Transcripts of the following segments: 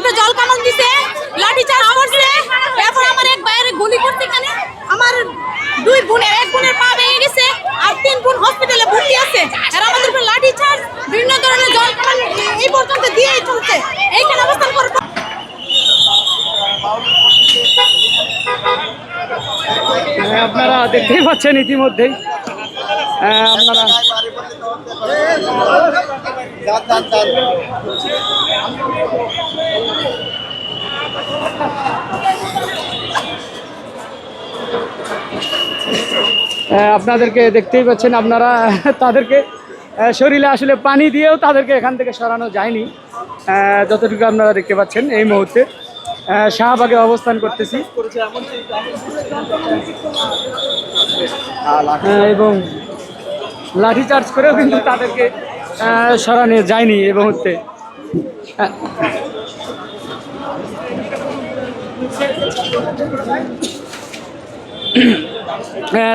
উপরে জল কামান দিছে লাঠি চার্জ করছে। এখন আমার এক বাইরে গুলি করছে এখানে। আমার দুই বোনের এক বোনের পা ভেঙে গেছে আর তিন বোন হসপিটালে ভর্তি আছে। আর আমাদের উপরে লাঠি চার্জ বিভিন্ন ধরনের জল কামান এই পর্যন্ত দিয়েই চলছে। এইখানে অবস্থান করব হ্যাঁ, আপনারা দেখতেই পাচ্ছেন ইতিমধ্যেই। আপনাদেরকে দেখতেই পাচ্ছেন আপনারা তাদেরকে শরীরে আসলে পানি দিয়েও তাদেরকে এখান থেকে সরানো যায়নি। যতটুকু আপনারা দেখতে পাচ্ছেন এই মুহূর্তে। শাহবাগে অবস্থান করতেছি। এবং লাঠি চার্জ করেও কিন্তু তাদেরকে সরানো যায়নি এই মুহূর্তে।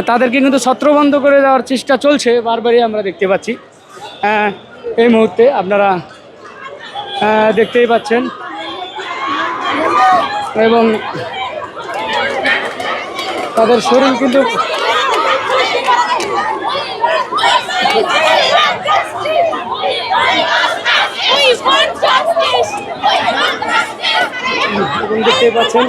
তাদেরকে কিন্তু ছত্রবন্ধ করে দেওয়ার চেষ্টা চলছে, বারবারই আমরা দেখতে পাচ্ছি। এই মুহূর্তে আপনারা দেখতেই পাচ্ছেন। এবং তাদের শরীর কিন্তু এবং দেখতেই পাচ্ছেন।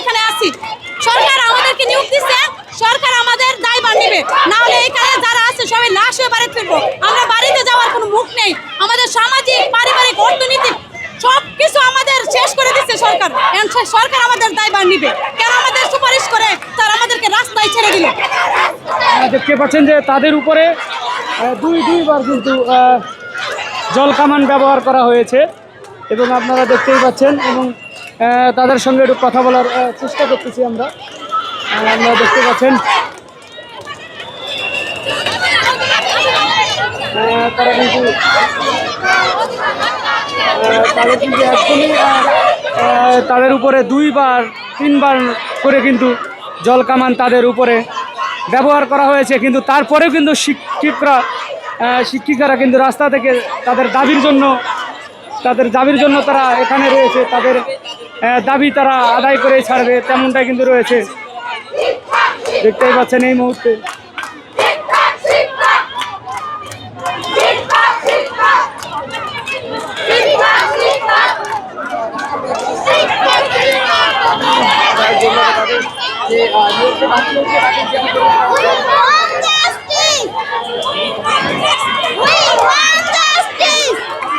এখানে সরকার আমাদের দায়ভার নেবে। না হলে এখানে যারা আছে সবাই হয়ে আমরা বাড়িতে যাওয়ার কোনো মুখ নেই। আমাদের সামাজিক, পারিবারিক আমাদের শেষ করে দিচ্ছে সরকার। আমাদের নিবে। সুপারিশ করে তারা আমাদেরকে রাস্তায় ছেড়ে দিল। দেখতে পাচ্ছেন যে তাদের উপরে দুই দুইবার কিন্তু জল কামান ব্যবহার করা হয়েছে এবং আপনারা দেখতেই পাচ্ছেন এবং তাদের সঙ্গে একটু কথা বলার চেষ্টা করতেছি আমরা। আপনারা দেখতে পাচ্ছেন তারা কিন্তু তারা কিন্তু একদমই তাদের উপরে দুইবার, তিনবার করে কিন্তু জল কামান তাদের উপরে ব্যবহার করা হয়েছে। কিন্তু তারপরেও কিন্তু শিক্ষিকরা শিক্ষিকারা কিন্তু রাস্তা থেকে তাদের দাবির জন্য, তাদের দাবির জন্য তারা এখানে রয়েছে। তাদের দাবি তারা আদায় করে ছাড়বে, তেমনটাই কিন্তু রয়েছে। দেখতেই পাচ্ছেন এই মুহূর্তে।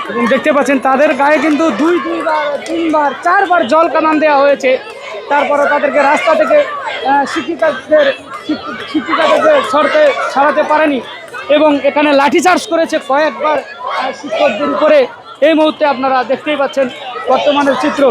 এবং দেখতে পাচ্ছেন তাদের গায়ে কিন্তু দুই দুইবার তিনবার চারবার জল কানান দেওয়া হয়েছে। তারপরে তাদেরকে রাস্তা থেকে শিক্ষিকাদের শিক্ষি- শিক্ষিকাদের সরতে ছাড়াতে পারেনি এবং এখানে লাঠিচার্জ করেছে কয়েকবার শিক্ষকদের উপরে। এই মুহূর্তে আপনারা দেখতেই পাচ্ছেন বর্তমানের চিত্র।